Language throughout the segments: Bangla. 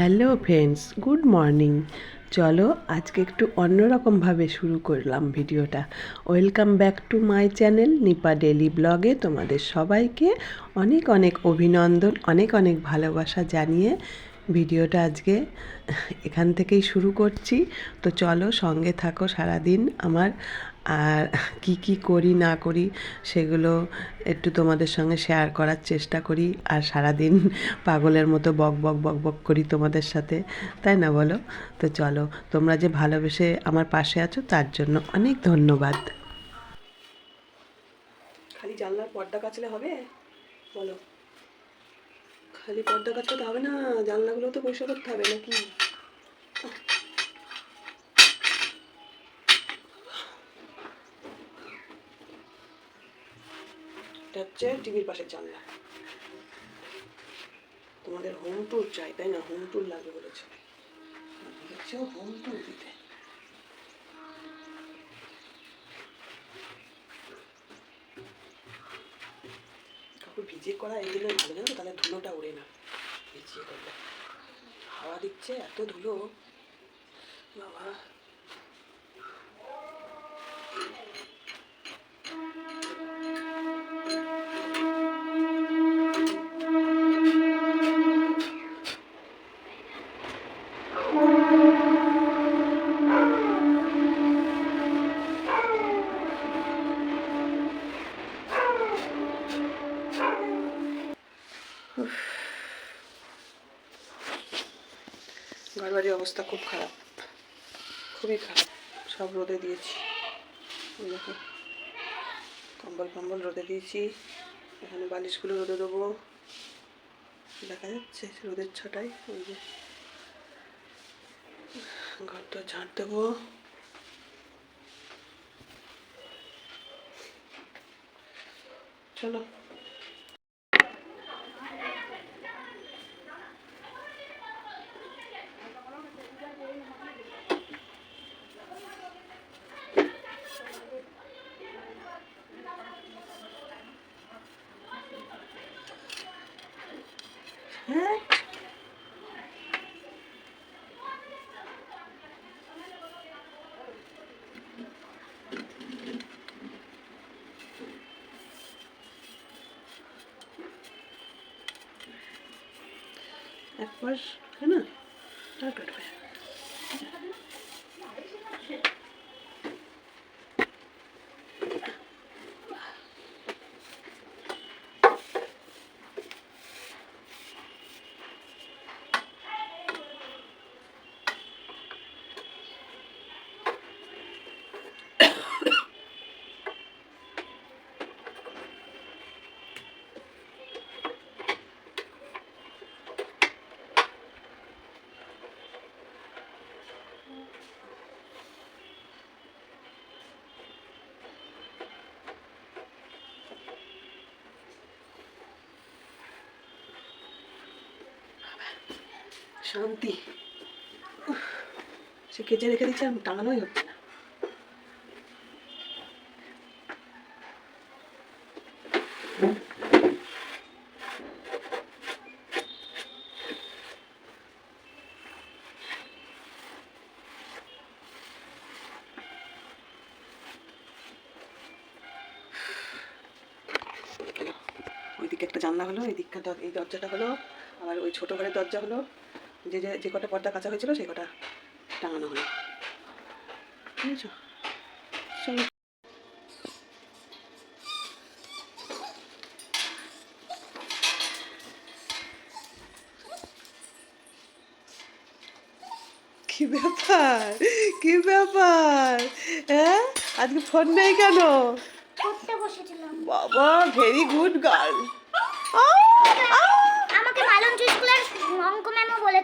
Hello friends, good morning. চলো আজকে একটু অন্যরকমভাবে শুরু করলাম ভিডিওটা। Welcome back to my channel Nipa daily ব্লগে। তোমাদের সবাইকে অনেক অনেক অভিনন্দন, অনেক অনেক ভালোবাসা জানিয়ে ভিডিওটা আজকে এখান থেকেই শুরু করছি। তো চলো সঙ্গে থাকো সারাদিন আমার আর কি কি করি, না করি, সেগুলো একটু তোমাদের সঙ্গে শেয়ার করার চেষ্টা করি। আর সারাদিন পাগলের মতো বক বক বক বক করি তোমাদের সাথে, তাই না বলো? তো চলো, তোমরা যে ভালোবেসে আমার পাশে আছো, তার জন্য অনেক ধন্যবাদ। খালি জানলার পর্দা কাচলে হবে? বলো। খালি পর্দা কাচলে হবে না, জানলাগুলো তো পরিষ্কার করতে হবে, নাকি? এটা হচ্ছে টিভির পাশের জানলা। তোমাদের হোম ট্যুর চাই, তাই না? হোম ট্যুর লাগবে বলেছে। বলেছে হোম ট্যুর দিতে। কাপড় ভিজিয়ে করা এই দিলে ভালো, জানো তাহলে ধুলোটা ওড়ে না। ভিজিয়ে করলে। হাওয়া দিচ্ছে, এত ধুলো। বাবা। সব রোদে দিয়েছি। দেখো, কম্বল কম্বল রোদে দিয়েছি। এখানে বালিশগুলো রোদে দেবো। দেখা যাচ্ছে রোদের ছটায় ওই যে ঘরটা ঝাঁট দেবো। চলো হ্যাঁ একবার है ना তারপর শান্তি। সে কেচে রেখে দিচ্ছে আর টাঙানোই হচ্ছে না। ওইদিকে একটা জানলা হলো, এই দিকটা এই দরজাটা হলো, আবার ওই ছোটো ঘরের দরজা হলো। যে যে যে কটা পর্দা কাঁচা হয়েছিল সেই কটা টাঙানো হলো। বুঝেছ? কি ব্যাপার? কি ব্যাপার? হ্যাঁ? আজকে ফোন নেই কেন? বাবা ভেরি গুড গার্ল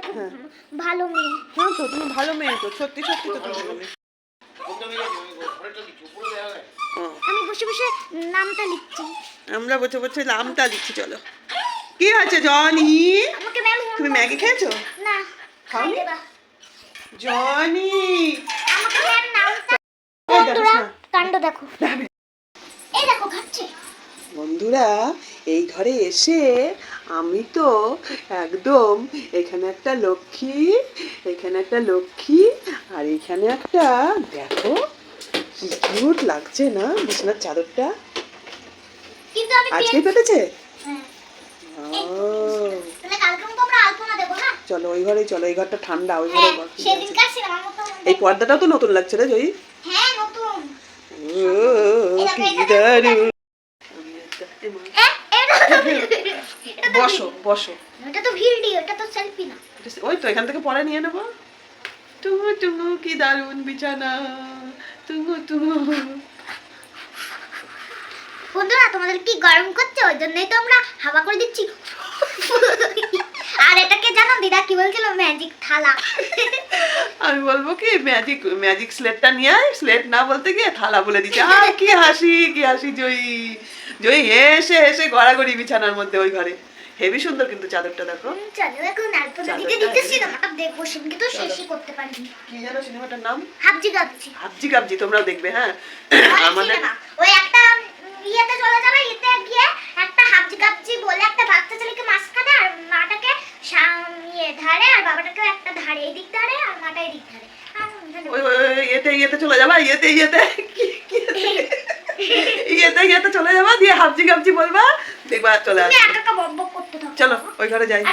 খুব ভালো মেয়ে। হ্যাঁ তো তুমি ভালো মেয়ে তো সত্যি সত্যি তো তুমি ভালো মেয়ে ও, আমি বসে বসে নামটা লিখছি। আমরা বসে বসে নামটা লিখছি চলো। কি হয়েছে জনি? তুমি ম্যাগি খেয়েছো? না খাওনি? জনি! আমাকে ম্যাম নামটা বন্ধুরা কাণ্ড দেখো। এই দেখো খাচ্ছে। বন্ধুরা এই ঘরে এসে আমি তো একদম এখানে একটা লক্ষ্মী এখানে একটা লক্ষ্মী আর এখানে একটা দেখো কি কিউট লাগছে না? বিছানার চাদরটা। আজকেই পেতেছে? হ্যাঁ। চলো ওই ঘরে চলো এই ঘরটা ঠান্ডা ওই ঘরে হ্যাঁ এই পর্দাটাও তো নতুন লাগছে রে জয়ী? হ্যাঁ কি দারুণ এ, এটা তো এটা তো বসো বসো। এটা তো ভিডিও এটা তো সেলফি না। ওই তো এখান থেকে পরে নিয়ে নেব। টুমু টুমু কি দারুণ বিছানা। টুমু টুমু। বন্ধুরা তোমাদের কি গরম করছে? ওই জন্যই তো আমরা হাওয়া করে দিচ্ছি। আর এটাকে জানো দিদা কি বলছিল? ম্যাজিক থালা। আমি বলব কি ম্যাজিক ম্যাজিক স্লেটটা নিয়ে আয়। স্লেট না বলতে গিয়ে থালা বলে দিচ্ছে আর কি হাসি কি হাসি জয়ী। জয়ী হেসে হেসে গড়াগড়ি বিছানার মধ্যে ওই ঘরে। হেভি সুন্দর কিন্তু চাদরটা দেখো। চলো এখন আলপনা চাদরটা দিতে দিতে হেভি সিনেমাটা দেখব সেদিনকে তো শেষই করতে পারিনি কি জানো সিনেমাটার নাম? হাবজি গাবজি হাবজি কাবজি তোমরাও দেখবে হ্যাঁ। আমাদের ওই একটা ইয়েতে চলে যাবে ইয়েতে গিয়ে একটা হাবজি গাবজি বলে একটা বাচ্চা ছেলেকে মাঝখানে আর মাটাকে ইয়ে ধারে আর বাবাটাকে একটা ধারে এই দিক ধারে আর মাটা এই দিক ধারে ওই ওই ওই ইয়েতে ইয়েতে চলে যাবা ইয়েতে ইয়েতে। ইয়েতে? ইয়েতে চলে যাবা দিয়ে হাবজি গাবজি বলবা দেখবা চলে আসবে। চলো ওই ঘরে যাই।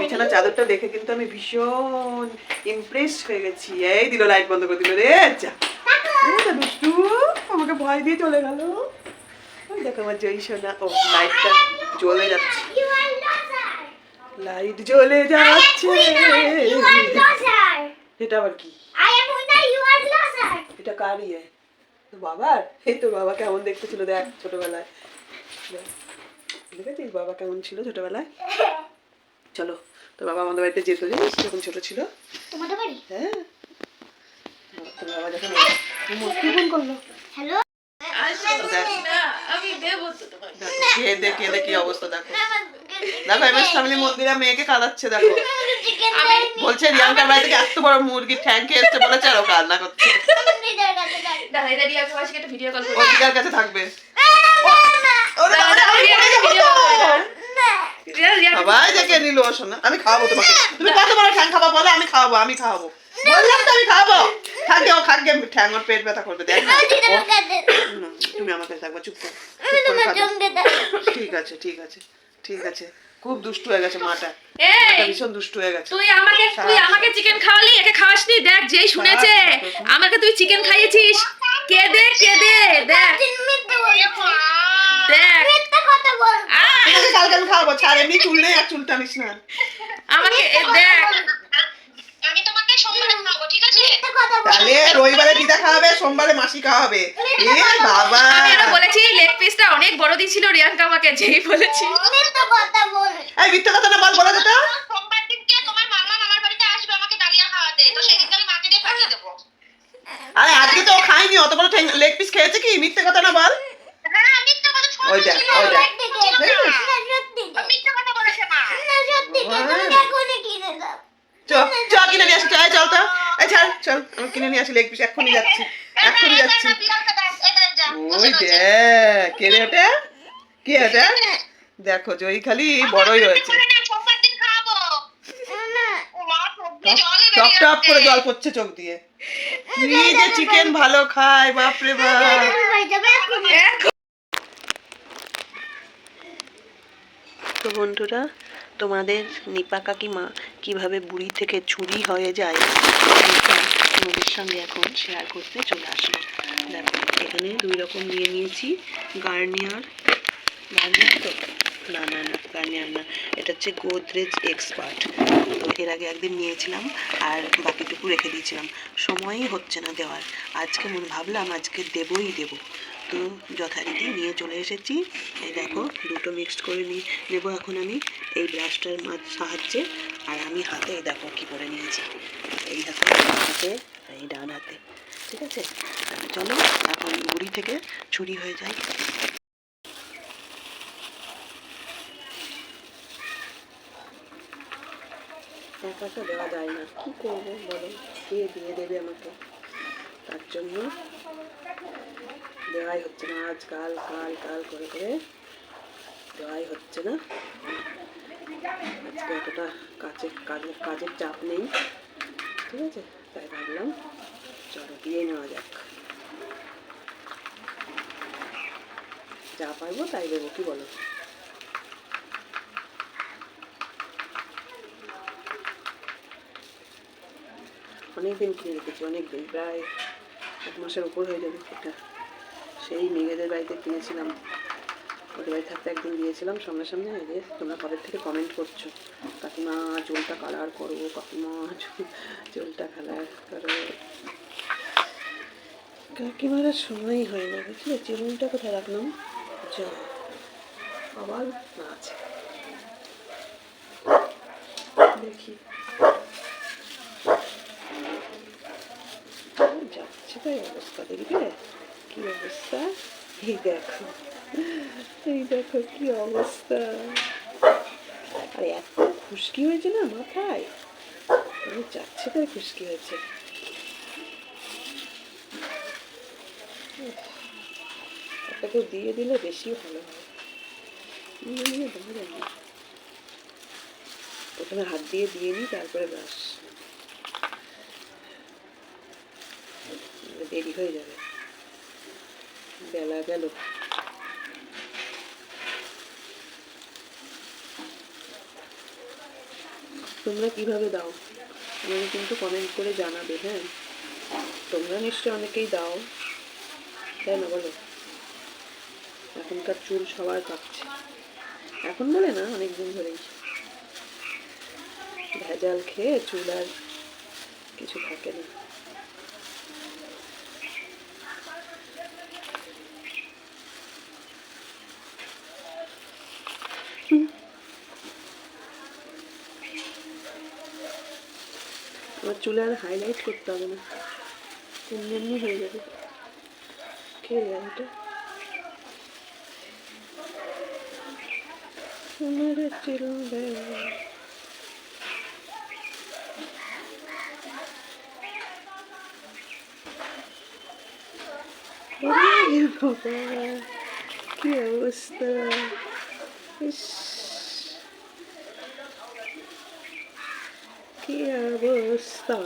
বিছানার- চাদরটা দেখে কিন্তু আমি ভীষণ ইমপ্রেস হয়ে গেছি। এই দিল লাইট বন্ধ করে দিল রে তো দুষ্টু আমাকে ভয় দিয়ে চলে গেল। দেখো আমার জয়ী সোনা। ও লাইটটা জ্বলে যাচ্ছে। লাইট জ্বলে যাচ্ছে এটা আবার কি? এটা কার ইয়ে? বাবার? এই তোর বাবা কেমন দেখতে ছিল দেখ ছোটবেলায়। দেখ। দেখেছিস বাবা কেমন ছিল ছোটবেলায়? চলো তোর বাবা আমাদের বাড়িতে যেত জানিস? যখন ছোট ছিল। তোমাদের বাড়ি? হ্যাঁ। তোর বাবা যখন মস্তি ফোন করল। হ্যালো? কেঁদে কেঁদে কি অবস্থা দেখো। মন্দিরে মেয়েকে কাঁদাচ্ছে দেখো। বলছে রিয়াঙ্কার বাড়ি থেকে এত বড় মুরগির ঠ্যাং খেয়ে এসছে বলেছে আর কান্না করছে। দাদা এটা একটা ভিডিও কল দিদার কাছে থাকবে। আমি খাওয়াবো তোমাকে। তুমি কত বড় ঠ্যাং খাবা বলে? আমি খাওয়াবো আমি খাওয়াবো। বললাম তো আমি খাওয়াবো। খাগে ও খাগে ঠ্যাং ওর পেট ব্যথা করবে দেখ তুমি থাকবা চুপ। ঠিক আছে ঠিক আছে ঠিক আছে। খুব দুষ্টু হয়ে গেছে মাটা। ভীষণ দুষ্টু হয়ে গেছে। তুই আমাকে তুই আমাকে চিকেন খাওয়ালি একে খাওয়াসনি? দেখ যেই শুনেছে আমাকে তুই চিকেন খাইয়েছিস। কেঁদে কেঁদে দেখ। দেখ। কালকে আমি খাওয়াবো ছাড় এমনি চুল নেই আর চুল টানিস না। আমাকে দেখ। আমি তোমাকে সোমবারে খাব ঠিক আছে? তাহলে রবিবারে দিদা খাওয়াবে সোমবারে মাসি খাওয়াবে। এ বাবা। আমি বলেছি লেগ পিসটা অনেক বড় দিয়েছিল রিয়াঙ্কা আমাকে যেই বলেছি। এই মিথ্যে কথা না বল বলে যেটা সোমবার দিনকে তোমার মামা মামার বাড়িতে আসবে আমাকে ডালিয়া খাওয়াতে। তো সেদিনকে আমি মাকে দিয়ে পাঠিয়ে দেবো। আরে আজকে তো খাইনি অত বড় লেগ পিস খেয়েছে কি? মিথ্যে কথা না বল হ্যাঁ আমি তো কথা ছোট ওই দেখ ছিল ওই দেখ মিথ্যে কথা বলেছে মা চ চ কিনে নিয়ে আসি চল চল তো এই চল চল আমি কিনে নিয়ে আসি লেগ পিস এক্ষুনি যাচ্ছি। এক্ষুনি যাচ্ছি। ওই দেখ কে রে ওটা? কে ওটা দেখো জয়ী খালি বড়ই হয়েছে। টপ টপ করে জল পড়ছে চোখ দিয়ে। কি যে চিকেন ভালো খায় বাপরে বাপ। তো বন্ধুরা তোমাদের নিপা কাকিমা কীভাবে বুড়ি থেকে চুরি হয়ে যায় তোমাদের সঙ্গে এখন শেয়ার করতে চলে আসলো দেখো, এখানে দুই রকম নিয়ে নিয়েছি। গার্নিয়ার গার্নিয়ার তো? না না না, গার্নিয়ার না। এটা হচ্ছে গোদরেজ এক্সপার্ট। তো এর আগে একদিন নিয়েছিলাম আর বাকিটুকু রেখে দিয়েছিলাম। সময়ই হচ্ছে না দেওয়ার। আজকে মনে ভাবলাম আজকে দেবই দেবো। তো যথারীতি নিয়ে চলে এসেছি। এই দেখো, দুটো মিক্সড করে নিয়ে নেব এখন আমি। এই ব্রাশটার সাহায্যে আর আমি হাতে, দেখো কী করে নিয়েছি। এই দেখো, হাতে, এই ডান হাতে, ঠিক আছে? চলো, এখন বুড়ি থেকে চুরি হয়ে যায় একা তো দেওয়া যায় না। কী করব বলো? কে দিয়ে দেবে আমাকে? তার জন্য দেওয়াই হচ্ছে না। আজ কাল কাল কাল করে করে দেওয়াই হচ্ছে না। এতটা কাজের কাজের চাপ নেই। ঠিক আছে? তাই ভাবলাম চলো দিয়ে নেওয়া যাক। যা পারব তাই দেবো, কি বলো? অনেক দিন কিনে রেখেছি অনেক দিন প্রায় এক মাসের উপর হয়ে যাবে এটা। সেই মেঘেদের বাড়িতে কিনেছিলাম। ওদের থাকতে একদিন দিয়েছিলাম সামনে সামনে এই যে তোমরা কবে থেকে কমেন্ট করছ? কাকিমা চুলটা কালার করো, কাকিমা চুলটা কালার করো। কাকিমার আর সময়ই হয় না, বুঝলে? চিরুনটা কোথায় রাখলাম? যা, আবার না আছে। দেখি। যাচ্ছে তাই অবস্থা, দেখবে? কি অবস্থা? এই দেখো। এই দেখো কি অবস্থা। আর এত খুশকি হয়েছে না মাথায়? আমি যাচ্ছে তাই খুশকি হয়েছে। কেউ দিয়ে দিলে বেশি ভালো হয়। প্রথমে হাত দিয়ে দিয়ে নিই তারপরে ব্রাশ। দেরি হয়ে যাবে। বেলা গেল। তোমরা কীভাবে দাও? আমাকে কিন্তু কমেন্ট করে জানাবে হ্যাঁ? তোমরা নিশ্চয়ই অনেকেই দাও। তাই না বলো? এখনকার চুল সবার কাটছে এখন বলে না অনেক দিন ধরেই। ভেজাল খেয়ে চুল আর কিছু থাকে না। চুলে আর হাইলাইট করতে হবে না। এমনি এমনি হয়ে যাবে। আমার চুলে ওরে কি অবস্থা? ইস। কি অবস্থা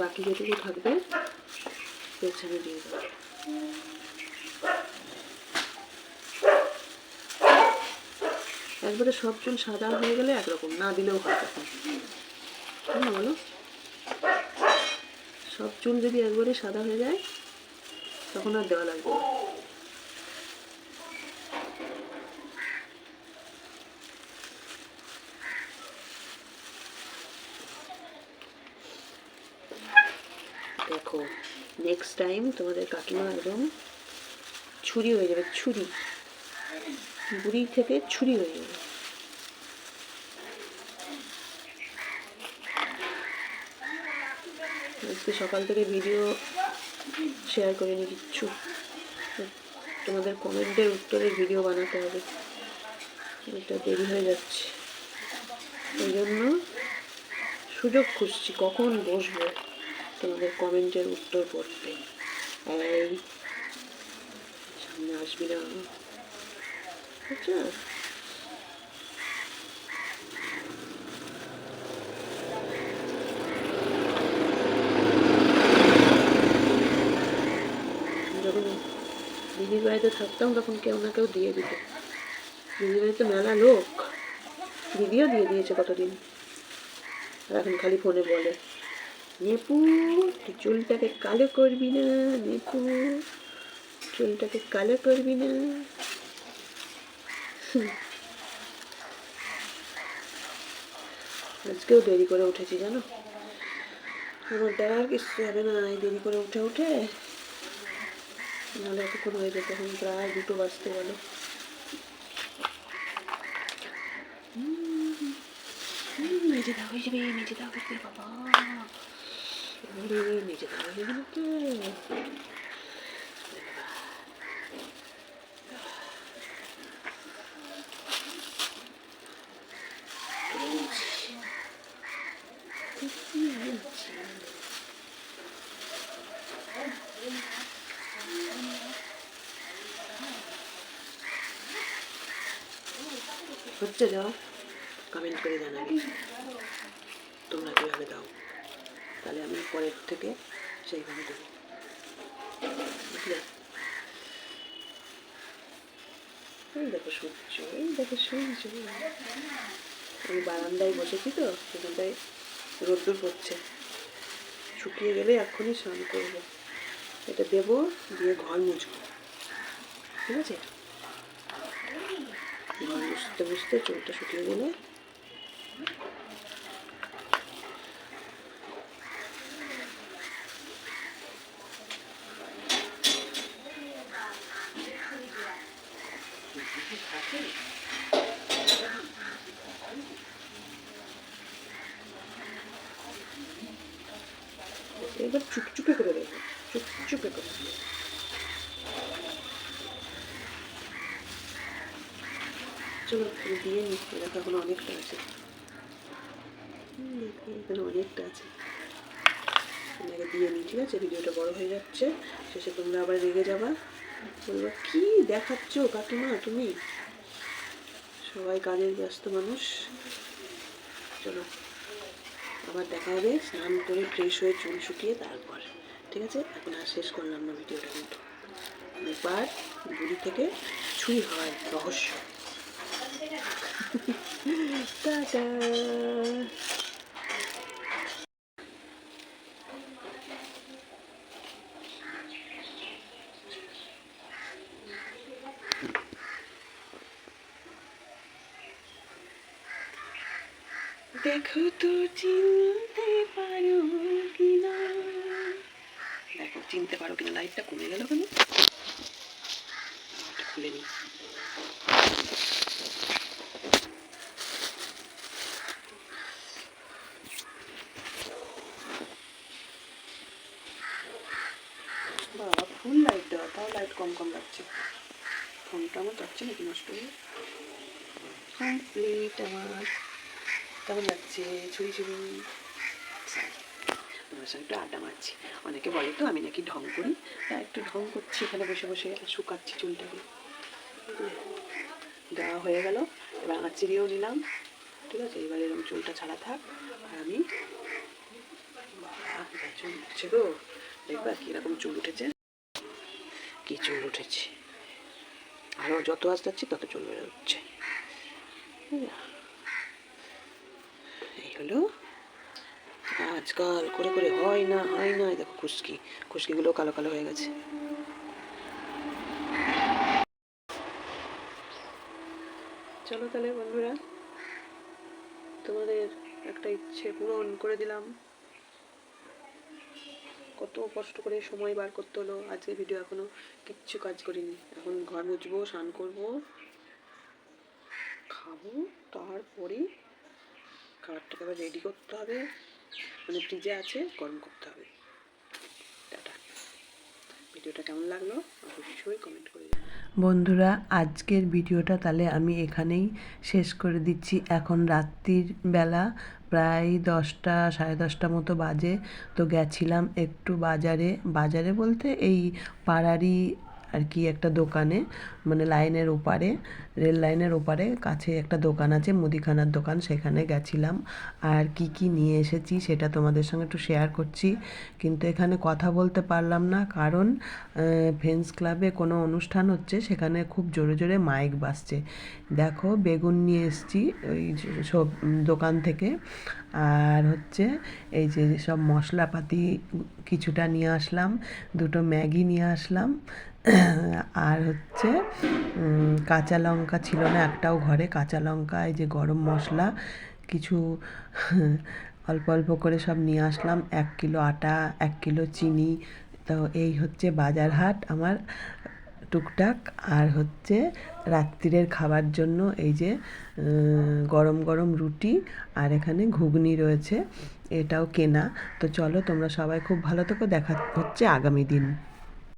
বাকি যেটুকু থাকবে পেছনে দিয়ে দেবো। একবারে সব চুল সাদা হয়ে গেলে একরকম, না দিলেও হয় তখন। তাই না বলো? সব চুল যদি একবারে সাদা হয়ে যায়, তখন আর দেওয়া লাগবে না। দেখো নেক্সট টাইম তোমাদের কাকিমা একদম ছুরি হয়ে যাবে, ছুরি। বুড়ি থেকে ছুরি হয়ে যাবে। আজকে সকাল থেকে ভিডিও শেয়ার করিনি কিচ্ছু। তোমাদের কমেন্টের উত্তরে ভিডিও বানাতে হবে। এটা দেরি হয়ে যাচ্ছে। এই জন্য সুযোগ খুঁজছি কখন বসবো তোমাদের কমেন্টের উত্তর পড়তে। এই সামনে আসবি না আচ্ছা দিদির বাড়িতে থাকতাম তখন কেউ না কেউ দিয়ে দিত দিদির বাড়িতে মেলা লোক দিদিও দিয়ে দিয়েছে কতদিন আর এখন খালি ফোনে বলে নেপু, তুই চুলটাকে কালো করবি না, নেপু, চুলটাকে কালো করবি না। আজকেও দেরি করে উঠেছি, জানো? আমার দেওয়ার কিছু হবে না, এই দেরি করে উঠে উঠে। নাহলে এতক্ষণ হয়ে যেত, এখন প্রায় দুটো বাজতে গেলো। মেজে দাও হয়ে যাবে মেজে দাও বাবা। ওরে মেজে দাও হয়ে যাবে তো হচ্ছে যাও কমেন্ট করে জানাবে তোমরা কীভাবে দাও তাহলে আমি পরের থেকে সেইভাবে দেবো। দেখো সূর্য, এই দেখো সূর্য। আমি বারান্দায় বসেছি তো, সেখানটায় রোদ্দুর পড়ছে। শুকিয়ে গেলে এক্ষুনি স্নান করব। এটা দেবো, দিয়ে ঘর মুছবো। ঠিক আছে? ঘর মুছতে মুছতে চুলটা শুকিয়ে গেলে এবার চুপচুপে করে দেবো চুপচুপে করে চলো দিয়ে নি এরকম এখন অনেকটা আছে। এখানে অনেকটা আছে। আমি দিয়ে নিই, ঠিক আছে? ভিডিওটা বড় হয়ে যাচ্ছে, শেষে তোমরা আবার রেগে যাবা। বলবা, কি দেখাচ্ছ কাকিমা তুমি? সবাই কাজের ব্যস্ত মানুষ। চলো। আবার দেখা হবে, স্নান করে ফ্রেশ হয়ে চুল শুকিয়ে তারপর। ঠিক আছে? এখন আর শেষ করলাম না ভিডিওটা কিন্তু। এবার বুড়ি থেকে ছুরি হয় রহস্য। টাটা দেখো তো চিনতে পারো কিনা দেখো চিনতে পারো কিনা লাইটটা কমে গেল কেন? খুলে নি বাবা, ফুল লাইট দেওয়া, তাও লাইট কম কম লাগছে। ফোনটা আমার যাচ্ছে নাকি নষ্ট হয়ে কমপ্লিট আমার। কেমন লাগছে? ছুরি ছুরি। তোমার সঙ্গে একটু আড্ডা মারছি অনেকে বলে তো, আমি নাকি ঢং করি। তা একটু ঢং করছি, এখানে বসে বসে শুকাচ্ছি চুলটাকে। দেওয়া হয়ে গেল, এবার আঁচিড়িয়েও নিলাম। ঠিক আছে, এবার এরকম চুলটা ছাড়া থাক, আর আমি চুল উঠছে গো। দেখবা কীরকম চুল উঠেছে। কি চুল উঠেছে। আরও যত আজ তত চুল বেড়ে উঠছে এই হলো আজকাল করে করে হয় না হয় না। দেখো খুশকি, খুশকিগুলো কালো কালো হয়ে গেছে। চলো তাহলে বন্ধুরা, তোমাদের একটা ইচ্ছে পূরণ করে দিলাম। কত কষ্ট করে সময় বার করতে হলো আজকে ভিডিও এখনও কিচ্ছু কাজ করিনি। এখন ঘর মুছবো, স্নান করব, খাব তারপরে খাবারটাকে আবার রেডি করতে হবে। মানে ফ্রিজে আছে, গরম করতে হবে। ভিডিওটা কেমন লাগল অবশ্যই কমেন্ট করে বন্ধুরা, আজকের ভিডিওটা তাহলে আমি এখানেই শেষ করে দিচ্ছি। এখন রাত্রির বেলা প্রায় দশটা, সাড়ে দশটা মতো বাজে। তো গেছিলাম একটু বাজারে। বাজারে বলতে এই পাড়ারই আর কি একটা দোকানে মানে লাইনের ওপারে, রেল লাইনের ওপারে কাছে একটা দোকান আছে, মুদিখানার দোকান, সেখানে গেছিলাম। আর কি কি নিয়ে এসেছি সেটা তোমাদের সঙ্গে একটু শেয়ার করছি। কিন্তু এখানে কথা বলতে পারলাম না, কারণ ফ্রেন্ডস ক্লাবে কোনো অনুষ্ঠান হচ্ছে, সেখানে খুব জোরে জোরে মাইক বাজছে। দেখো, বেগুন নিয়ে এসেছি, ওই সব দোকান থেকে। আর হচ্ছে, এই যে সব মশলাপাতি কিছুটা নিয়ে আসলাম, দুটো ম্যাগি নিয়ে আসলাম। আর হচ্ছে কাঁচা লঙ্কা ছিল না একটাও ঘরে। কাঁচা লঙ্কা এই যে গরম মশলা, কিছু অল্প অল্প করে সব নিয়ে আসলাম। এক কিলো আটা, এক কিলো চিনি। তো এই হচ্ছে বাজার হাট আমার টুকটাক। আর হচ্ছে রাত্রিরের খাবার জন্য এই যে গরম গরম রুটি আর এখানে ঘুগনি রয়েছে। এটাও কেনা। তো চলো তোমরা সবাই খুব ভালো থেকো। দেখা হচ্ছে আগামী দিন।